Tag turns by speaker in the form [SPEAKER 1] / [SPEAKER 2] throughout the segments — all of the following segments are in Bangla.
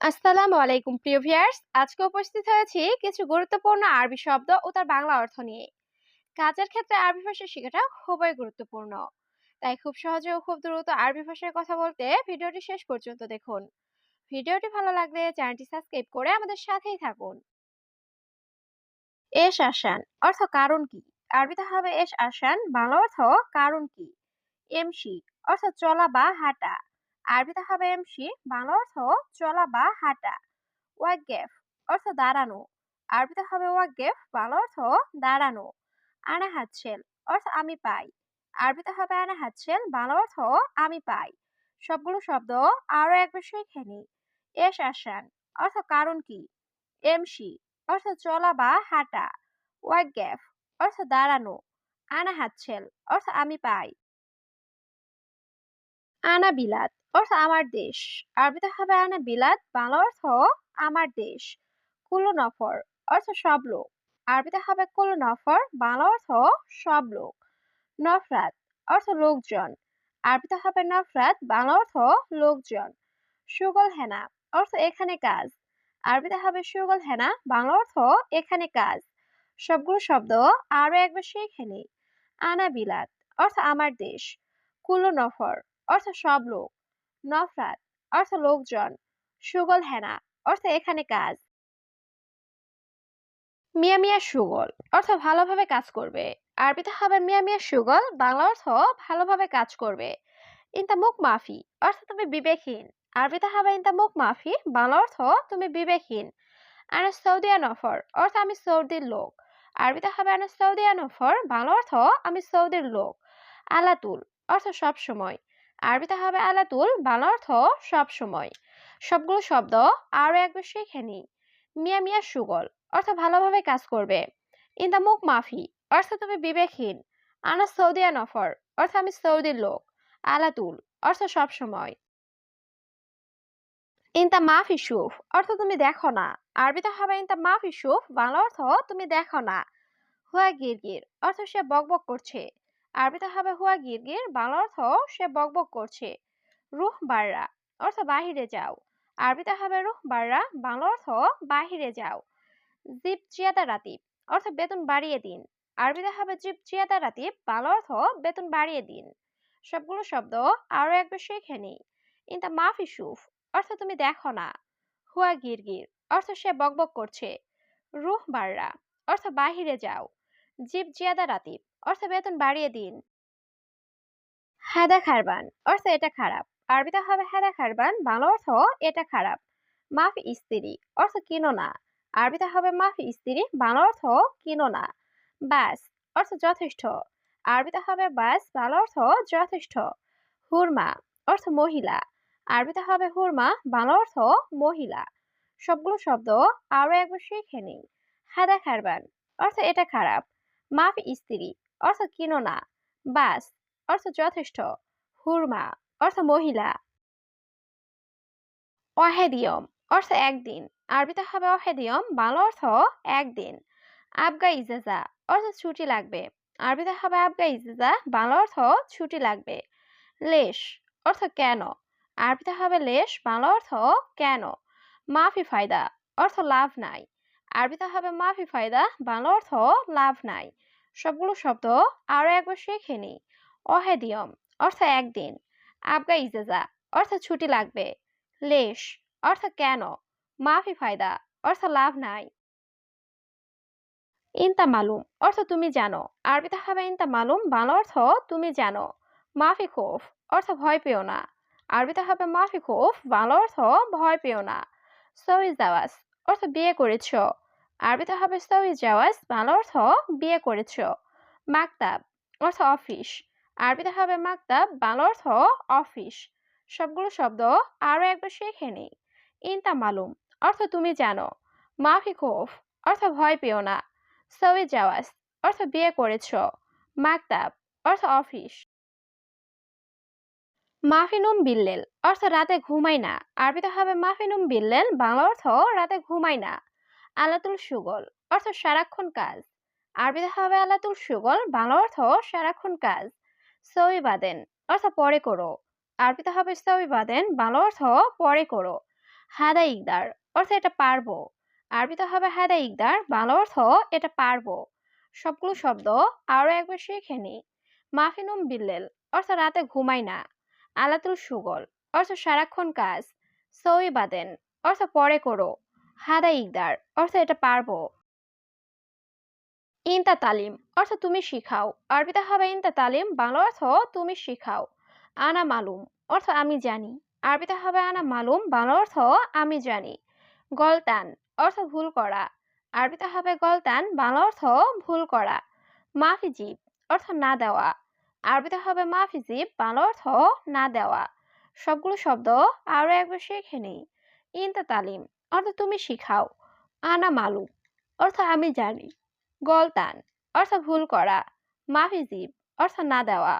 [SPEAKER 1] আসসালামু আলাইকুম, প্রিয় ভিউয়ার্স। আজকে উপস্থিত হয়েছি কিছু গুরুত্বপূর্ণ আরবি শব্দ ও তার বাংলা অর্থ নিয়ে। কাজের ক্ষেত্রে আরবি ভাষা শেখাটা খুবই গুরুত্বপূর্ণ। তাই খুব সহজে ও খুব দ্রুত আরবি ভাষায় কথা বলতে ভিডিওটি শেষ পর্যন্ত দেখুন। ভিডিওটি ভালো লাগলে চ্যানেলটি সাবস্ক্রাইব করে আমাদের সাথেই থাকুন। এস আসান, অর্থ কারণ কি? আরবিতে হবে এস আসান, বাংলা অর্থ কারণ কি? এমসি অর্থ চলা বা হাঁটা। আরবিতে হবে এমসি বাংলা অর্থ চলা বা হাঁটা। ওয়াকগেফ অর্থ দাঁড়ানো। আরবিতে হবে ওয়াকগেফ, বাংলা অর্থ দাঁড়ানো। আনা হাতছেল অর্থ আমি পাই। আরবিতে হবে আনা হাতছেল বাংলা অর্থ আমি পাই। সবগুলো শব্দ আরও একবার শিখে নিই। এস আসান অর্থ কারণ কি? এমসি অর্থ চলা বা হাঁটা। ওয়াকগেফ অর্থ দাঁড়ানো। আনা হাতছেল অর্থ আমি পাই। আনা বিলাত অর্থ আমার দেশ। আরবিতে হবে আনা বিলাত, বাংলা অর্থ আমার দেশ। কুলো নফর অর্থ সব লোক। আরবিতে হবে কুলো নফর বাংলা অর্থ সব লোক। নফরাত অর্থ লোকজন। আরবিতে হবে নফরাত, বাংলা অর্থ লোকজন। সুগল হেনা অর্থ এখানে কাজ। আরবিতে হবে সুগল হেনা, বাংলা অর্থ এখানে কাজ। সবগুলো শব্দ আরও একবার শিখে নিই। আনা বিলাত অর্থ আমার দেশ। কুলো নফর অর্থ সব লোক। নফরাত, অর্থ লোকজন, সুগল হেনা, অর্থ এখানে কাজ। মিয়া মিয়া সুগল, অর্থ ভালোভাবে কাজ করবে। আরবিতে হবে মিয়া মিয়া সুগল, বাংলা অর্থ ভালোভাবে কাজ করবে। ইনতা মুখ মাফি, অর্থ তুমি বিবেকহীন। আরবিতে হবে ইনতা মুখ মাফি, বাংলা অর্থ তুমি বিবেকহীন। আনা সৌদিয়া নফর, অর্থ আমি সৌদির লোক। আরবিতে হবে আনা সৌদিয়া নফর, বাংলা অর্থ আমি সৌদির লোক। আলাতুল, অর্থ সব সময় আরবিতে হবে আলাতুল, বাংলা অর্থ সব সময়। সবগুলো শব্দ আরও একবার শিখে নিই মিয়া মিয়া সুগল, অর্থ ভালোভাবে কাজ করবে। ইন দ্য মুখ মাফি, অর্থ তুমি বিবেকহীন। আনা সৌদিয়া নফর অর্থ আমি সৌদির লোক। আলাতুল, অর্থ সব সময়। ইনতা মাফি সুফ, অর্থ তুমি দেখো না। আরবিতে হবে ইনতা মাফি সুফ, বাংলা অর্থ তুমি দেখো না। হুয়া গিরগির, অর্থ সে বকবক করছে। আরবিতে হবে হুয়া গিরগির বাংলা অর্থ সে বকবক করছে। রুহ বাররা, অর্থ বাহিরে যাও। আরবিতে হবে রুহ বাররা, বাংলা অর্থ বাহিরে যাও। জিপ চিয়াদা রাতিব, অর্থ বেতন বাড়িয়ে দিন। আরবিতে হবে জিপ চিয়াদা রাতিব, বাংলা অর্থ বেতন বাড়িয়ে দিন। সবগুলো শব্দ আরও একবার শিখে নিই। ইনতা মাফি সুফ, অর্থ তুমি দেখো না। হুয়া গিরগির অর্থ সে বকবক করছে। রুহ বাররা, অর্থ বাহিরে যাও। জিপ জিয়াদা রাতিব অর্থ বেতন বাড়িয়ে দিন। হেদা খারবান। অর্থ এটা খারাপ। আরবিতে হবে হেদা খারবান, বাংলা অর্থ এটা খারাপ। মাফ স্ত্রী অর্থ কিনো না। আরবিতে হবে মাফ স্ত্রী বাংলা অর্থ কিনো না। বাস, অর্থ যথেষ্ট। আরবিতে হবে বাস, বাংলা অর্থ যথেষ্ট। হুরমা, অর্থ মহিলা। আরবিতে হবে হুরমা, বাংলা অর্থ মহিলা। সবগুলো শব্দ আরও একবার শিখে নিই হেদা খারবান, অর্থ এটা খারাপ। মাফি স্ত্রী অর্থ কিনো না বাস, অর্থ যথেষ্ট, হুরমা, অর্থ মহিলা। অহেদিয়ম, অর্থ একদিন, আরবিতে হবে অহেদিয়ম, বাংলা অর্থ একদিন। আবগা ইজাজা, অর্থ ছুটি লাগবে, আরবিতে হবে আবগা ইজাজা, বাংলা অর্থ ছুটি লাগবে। লেশ, অর্থ কেন, আরবিতে হবে লেশ, বাংলা অর্থ কেন। মাফি ফায়দা, অর্থ লাভ নাই। আরবিতে হবে মাফি ফায়দা বাংলা অর্থ লাভ নাই। সবগুলো শব্দ আরও একবার শিখে নিই। অহেদিয়ম, অর্থ একদিন। আবগা ইজাজা, অর্থ ছুটি লাগবে। লেশ, অর্থ কেন? মাফি ফায়দা অর্থ লাভ নাই। ইনতা মালুম, অর্থ তুমি জানো। আরবিতে হবে ইনতা মালুম, বাংলা অর্থ তুমি জানো। মাফি খোফ, অর্থ ভয় পেও না। আরবিতে হবে মাফি খোফ, বাংলা অর্থ ভয় পেও না। সই জাওয়াজ, অর্থ বিয়ে করেছ। আরবিতে হবে জাওয়াজ, বাংলা অর্থ বিয়ে করেছ। মাকতাব, অর্থ অফিস। আরবিতে হবে মাকতাব, বাংলা অর্থ অফিস। সবগুলো শব্দ আরও একবার শিখে নিই। ইনতা মালুম, অর্থ তুমি জানো। মাফি খোফ, অর্থ ভয় পেও না। সই জাওয়াজ, অর্থ বিয়ে করেছ। মাকতাব, অর্থ অফিস। মাফিনুম বিল্লেল, অর্থ রাতে ঘুমাই না। আরবিতে হবে মাফিনুম বিল্লেল, বাংলা অর্থ রাতে ঘুমাই না। আলাতুল সুগল, অর্থ সারাক্ষণ কাজ। আরবিতে হবে আলাতুল সুগল, বাংলা অর্থ সারাক্ষণ কাজ। সই বাদেন, অর্থ পরে করো। আরবিতে হবে সই বাদেন, বাংলা অর্থ পরে করো। হাদা ইকদার, অর্থ এটা পারব। আরবিতে হবে হাদা ইকদার, বাংলা অর্থ এটা পারব। সবগুলো শব্দ আরও একবার শিখে নি। মাফিনুম বিল্লেল, অর্থ রাতে ঘুমাই না। আলাতুল সুগল, অর্থ সারাক্ষণ কাজ। সই বাদেন, অর্থ পরে করো। হাদা ইকদার অর্থ এটা পারব। ইনতা তালিম অর্থ তুমি শিখাও। আরবিতে হবে ইনতা তালিম, বাংলা অর্থ তুমি শিখাও। আনা মালুম, অর্থ আমি জানি। আরবিতে হবে আনা মালুম, বাংলা অর্থ আমি জানি। গলতান, অর্থ ভুল করা। আরবিতে হবে গলতান, বাংলা অর্থ ভুল করা। মাফিজিব, অর্থ না দেওয়া। আরবিতে হবে মাফি মাফিজিব, বাংলা অর্থ না দেওয়া। সবগুলো শব্দ আরও একবার শিখে নিই। ইনতা তালিম অর্থ তুমি শিখাও। আনা মালুম অর্থ আমি জানি। গলতান অর্থ ভুল করা। মাফিজিব অর্থ না দেওয়া।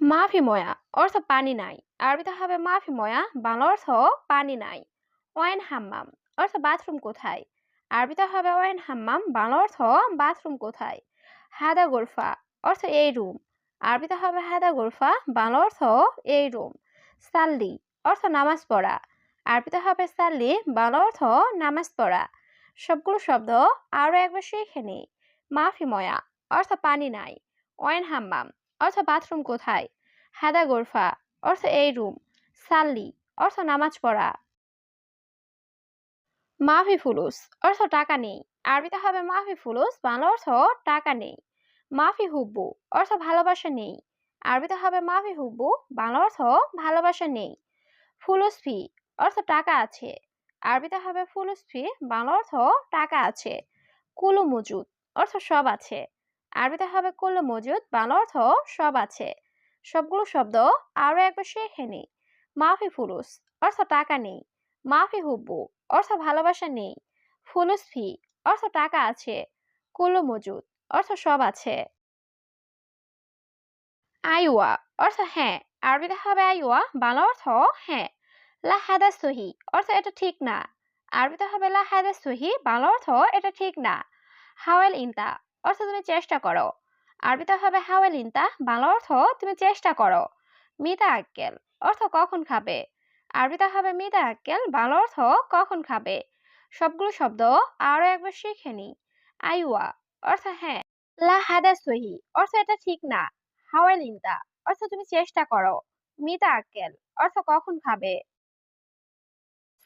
[SPEAKER 1] মাফি ময়া অর্থ পানি নাই। আরবিতে হবে মাফি ময়া বাংলা অর্থ পানি নাই। ওয়াইন হাম্মাম অর্থ বাথরুম কোথায়? আরবিতে হবে ওয়াইন হাম্মাম, বাংলা অর্থ বাথরুম কোথায়? হাদা গোরফা, অর্থ এই রুম। আরবিতে হবে হাদা গোরফা, বাংলা অর্থ এই রুম। সাল্লি, অর্থ নামাজ পড়া। আরবিতে হবে সাল্লি বাংলা অর্থ নামাজ পড়া। সবগুলো শব্দ আরও একবার শিখে নি মাফি ময়া, অর্থ পানি নাই। ওয়াইন হাম্মাম, অর্থ বাথরুম কোথায়? হাদা গোরফা, অর্থ এই রুম। সাল্লি অর্থ নামাজ পড়া। মাফি ফুলুস, অর্থ টাকা নেই। আরবিতে হবে মাফি ফুলুস, বাংলা অর্থ টাকা নেই। মাফি হুব্বু, অর্থ ভালোবাসা নেই। আরবিতে হবে মাফি হুব্বু, বাংলা অর্থ ভালোবাসা নেই। ফুলুস ফি অর্থ টাকা আছে। আরবিতে হবে ফুলুস ফি বাংলা অর্থ টাকা আছে। কুলু মজুদ, অর্থ সব আছে। আরবিতে হবে কুলু মজুদ, বাংলা অর্থ সব আছে। সবগুলো শব্দ আরও একবার শেখে নেই। মাফি ফুলুস, অর্থ টাকা নেই। মাফি হুব্বু, অর্থ ভালোবাসা নেই। ফুলুস ফি অর্থ টাকা আছে। কুলু মজুদ, অর্থ সব আছে। আইওয়া, অর্থ হ্যাঁ। আরবিতে হবে আইওয়া, বাংলা অর্থ হ্যাঁ। লা হাদা সহি অর্থ এটা ঠিক না। আরবিতে হবে লা হাদা সহি, বাংলা অর্থ এটা ঠিক না। হাওয়াল ইনতা অর্থ তুমি চেষ্টা করো। আরবিতে হবে হাওয়াল ইনতা, বাংলা অর্থ তুমি চেষ্টা করো। মিতা আক্কেল অর্থ কখন খাবে? আরবিতে হবে মিতা আক্কেল, বাংলা অর্থ কখন খাবে? সবগুলো শব্দ আরও একবার শিখে নি আইওয়া অর্থ হ্যাঁ। লা হাদা সহি অর্থ এটা ঠিক না। হাওয়াল ইনতা অর্থ তুমি চেষ্টা করো। মিতা আক্কেল অর্থ কখন খাবে?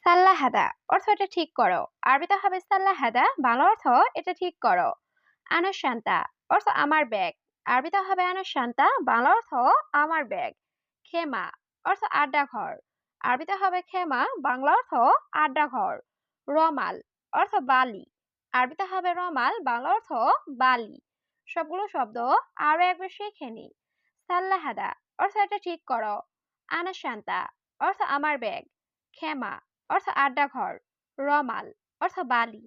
[SPEAKER 1] সাল্লা হাদা অর্থ এটা ঠিক করো। আরবিতে হবে সাল্লা হাদা বাংলা অর্থ এটা ঠিক করো। আনা শান্তা অর্থ আমার ব্যাগ। আরবিতে হবে আনা শান্তা বাংলা অর্থ আমার ব্যাগ। খেমা অর্থ আড্ডা ঘর। আরবিতে হবে খেমা, বাংলা অর্থ আড্ডা ঘর। রমাল অর্থ বালি। আরবিতে হবে রমাল, বাংলা অর্থ বালি। সবগুলো শব্দ আরও একবার শিখে নি সাল্লাহাদা অর্থ এটা ঠিক করো। আনা শান্তা অর্থ আমার ব্যাগ। খেমা অর্থ আড্ডা ঘর, রমাল অর্থ বালি।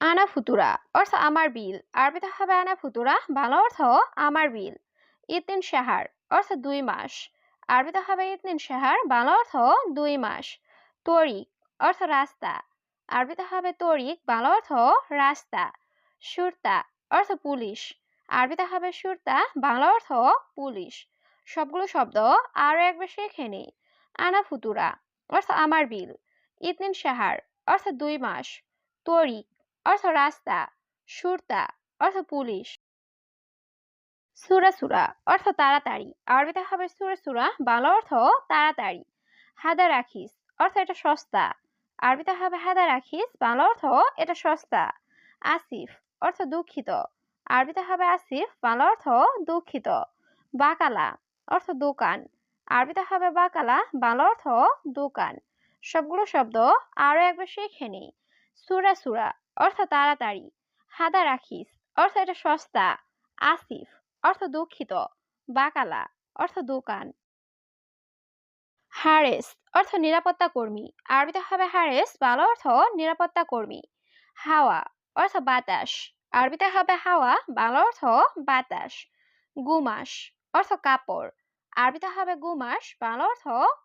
[SPEAKER 1] আনা ফুতুরা অর্থ আমার বিল। আরবিতে হবে আনা ফুতুরা, বাংলা অর্থ আমার বিল। ইতিন সাহার অর্থ দুই মাস। আরবিতে হবে ইতিন সাহার বাংলা অর্থ দুই মাস। তরিক অর্থ রাস্তা। আরবিতে হবে তরিক, বাংলা অর্থ রাস্তা। সুরতা অর্থ পুলিশ। আরবিতে হবে সুরতা, বাংলা অর্থ পুলিশ। সবগুলো শব্দ আরও একবার শিখে নি আনা ফুতুরা অর্থ আমার বিল, ইতনিন সাহার অর্থ দুই মাস, তরিক অর্থ রাস্তা, সুরতা অর্থ পুলিশ। সুরা সুরা, অর্থ তাড়াতাড়ি, আরবিতে হবে সুরা সুরা, বাংলা অর্থ তাড়াতাড়ি। হাদা রাখিস অর্থ এটা সস্তা, আরবিতে হবে হাদা রাখিস বাংলা অর্থ এটা সস্তা। আসিফ, অর্থ দুঃখিত, আরবিতে হবে আসিফ, বাংলা অর্থ দুঃখিত। বাকালা, অর্থ দোকান আরবিতে হবে বাকালা, বাংলা অর্থ দোকান। সবগুলো শব্দ আরও একবার শিখে নি সুরা সুরা, অর্থ তাড়াতাড়ি। হাদা রাখিস অর্থ এটা সস্তা। আসিফ, অর্থ দুঃখিত। বাকালা, অর্থ দোকান। হারেস, অর্থ নিরাপত্তা কর্মী। আরবিতে হবে হারেস, বাংলা অর্থ নিরাপত্তা কর্মী। হাওয়া, অর্থ বাতাস। আরবিতে হবে হাওয়া, বাংলা অর্থ বাতাস। গুমাস, অর্থ কাপড়। আরবিতে হবে গুমাস, বাংলা অর্থ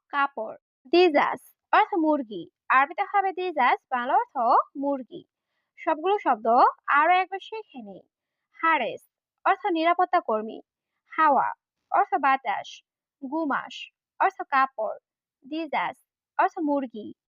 [SPEAKER 1] কাপড়। দিজাস অর্থ মুরগি। আরবিতে হবে দিজাস, বাংলা অর্থ মুরগি। সবগুলো শব্দ আরও একবার শিখে নেই। হারেস অর্থ নিরাপত্তা কর্মী। হাওয়া অর্থ বাতাস। গুমাস অর্থ কাপড়। দিজাস অর্থ মুরগি।